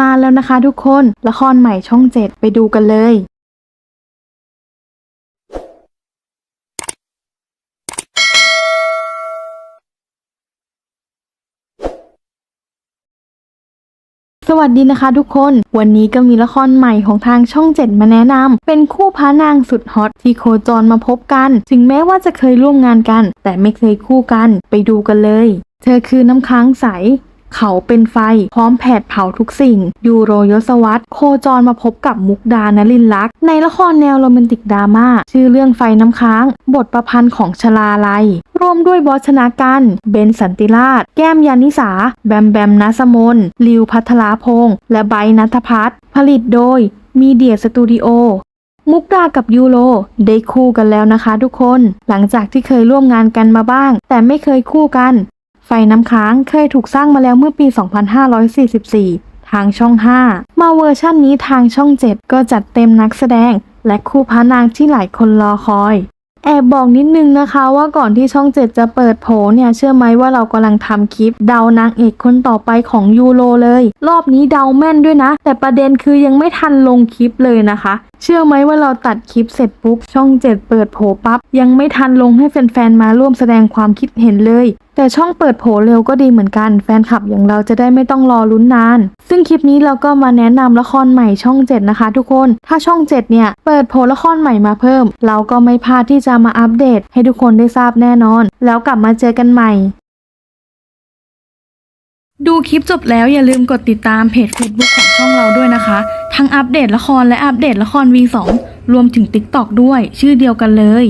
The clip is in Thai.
มาแล้วนะคะทุกคน ละครใหม่ช่องเจ็ดไปดูกันเลยสวัสดีนะคะทุกคน วันนี้ก็มีละครใหม่ของทางช่องเจ็ดมาแนะนำเป็นคู่พระนางสุดฮอตที่โคจรมาพบกัน ถึงแม้ว่าจะเคยร่วมงานกัน แต่ไม่เคยคู่กัน ไปดูกันเลย เธอคือน้ำค้างใส เขาเป็นไฟพร้อมแผดเผาทุกสิ่ง ยูโรยศวรรษโคจรมาพบกับมุกดานลินลักษ์ในละครแนวโรแมนติกดราม่าชื่อเรื่องไฟน้ำค้าง บทประพันธ์ของชลาลัย ร่วมด้วยบอสชนากันเบนสันติราช แก้มยานิสา แบมแบมนัสมนลิวพัทลาพงษ์และไบนัทพัฒน์ผลิตโดยมีเดียสตูดิโอมุกดากับยูโรได้คู่กันแล้วนะคะทุกคน หลังจากที่เคยร่วมงานกันมาบ้าง แต่ไม่เคยคู่กัน ฟน้ำค้างเคยถูกสร้างมาแล้วเมื่อปี 2544 ทางช่อง 5 มาเวอร์ชั่นนี้ทางช่อง 7 ก็จัดเต็มนักแสดง และคู่พระนางที่หลายคนรอคอย แอบบอกนิดนึงนะคะว่าก่อนที่ช่อง 7 จะเปิดโผเนี่ย เชื่อไหมว่าเรากำลังทำคลิป เดานางเอกคนต่อไปของยูโรเลย รอบนี้เดาแม่นด้วยนะ แต่ประเด็นคือยังไม่ทันลงคลิปเลยนะคะ เชื่อไหมว่าเราตัดคลิปเสร็จปุ๊บช่อง 7 เปิดโผปั๊บยังไม่ทันลงให้แฟนๆมาร่วมแสดงความคิดเห็นเลยแต่ช่องเปิดโผเร็วก็ดีเหมือนกัน แฟนคลับอย่างเราจะได้ไม่ต้องรอลุ้นนาน ซึ่งคลิปนี้เราก็มาแนะนำละครใหม่ช่อง 7 นะคะ ทุกคน ถ้าช่อง 7 เนี่ย เปิดโผละครใหม่มาเพิ่ม เราก็ไม่พลาดที่จะมาอัปเดต ให้ทุกคนได้ทราบแน่นอน แล้วกลับมาเจอกันใหม่ ดูคลิปจบแล้วอย่าลืมกดติดตามเพจ Facebook ของช่องเราด้วยนะคะ ทั้งอัปเดตละครและอัปเดตละคร V2 รวมถึง TikTok ด้วย ชื่อเดียวกันเลย